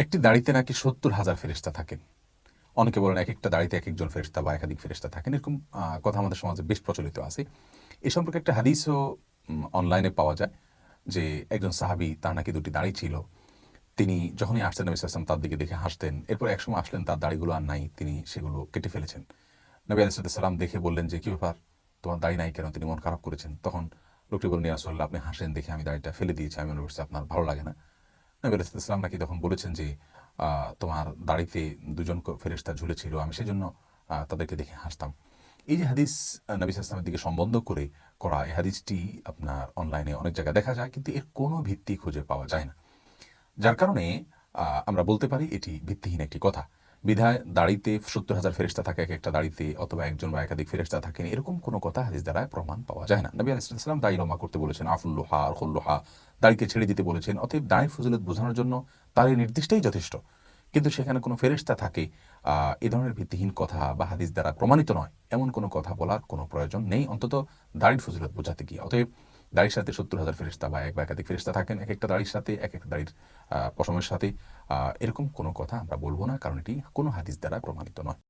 একটি দাড়িতে নাকি সত্তর হাজার ফেরিস্তা থাকেন। অনেকে বলেন এক একটা দাড়িতে এক একজন ফেরিস্তা বা একাধিক ফেরিস্তা থাকেন। এরকম কথা আমাদের সমাজে বেশ প্রচলিত আছে। এ সম্পর্কে একটা হাদিসও অনলাইনে পাওয়া যায় যে একজন সাহাবি তার নাকি দুটি দাড়ি ছিল। তিনি যখনই আসতেন নবী সাল্লাম তার দিকে দেখে হাসতেন। এরপর একসময় আসলেন, তার দাড়িগুলো আর নাই, তিনি সেগুলো কেটে ফেলেছেন। নবী আলাইসাল্লাম দেখে বললেন যে, কী ব্যাপার? তোমার দাড়ি নাই কেন? তিনি মন খারাপ করেছেন? তখন লোকটি বললেন আসল্লাহ আপনি হাসেন দেখে আমি দাড়িটা ফেলে দিয়েছি। আমি মনে করছি আপনার ভালো লাগে না। নবী ইসলাম নাকি তখন বলেছেন যে তোমার দাড়িতে দুজন ফেরেস্তা ঝুলেছিল। আমি সেজন্য জন্য তাদেরকে দেখে হাসতাম। এই যে হাদিস নবী ইসলামের দিকে সম্বন্ধ করে করা এই হাদিসটি আপনার অনলাইনে অনেক জায়গায় দেখা যায়, কিন্তু এর কোনো ভিত্তি খুঁজে পাওয়া যায় না। যার কারণে আমরা বলতে পারি এটি ভিত্তিহীন একটি কথা। বিধায় দাড়িতে সত্তর হাজার ফেরিস্তা থাকে, এক একটা দাড়িতে অথবা একজন বা একাধিক ফেরিস্তা থাকেন, এরকম কোনো কথা হাদিস দ্বারা প্রমাণ পাওয়া যায় না। নবী আলাইসালাম দাড়ি লম্বা করতে বলেছেন, আফুল আফুল্লোহা আর হল্লোহা দাড়িকে ছেড়ে দিতে বলেছেন, অতএব দাড়ির ফজিলত বোঝানোর জন্য তার এই নির্দিষ্টই যথেষ্ট। কিন্তু সেখানে কোনো ফেরিস্তা থাকে এ ধরনের ভিত্তিহীন কথা বা হাদিস দ্বারা প্রমাণিত নয়, এমন কোনো কথা বলার কোনো প্রয়োজন নেই, অন্তত দাড়ির ফজিলত বোঝাতে গিয়ে। অতএব দাড়ির সাথে সত্তর হাজার ফেরিস্তা বা এক বা একাধিক ফেরিস্তা থাকেন, এক একটা দাড়ির সাথে, এক একটা দাড়ির পশমের সাথে। এরকম কোনো কথা আমরা বলব না, কারণ এটি কোনো হাদিস দ্বারা প্রমাণিত নয়।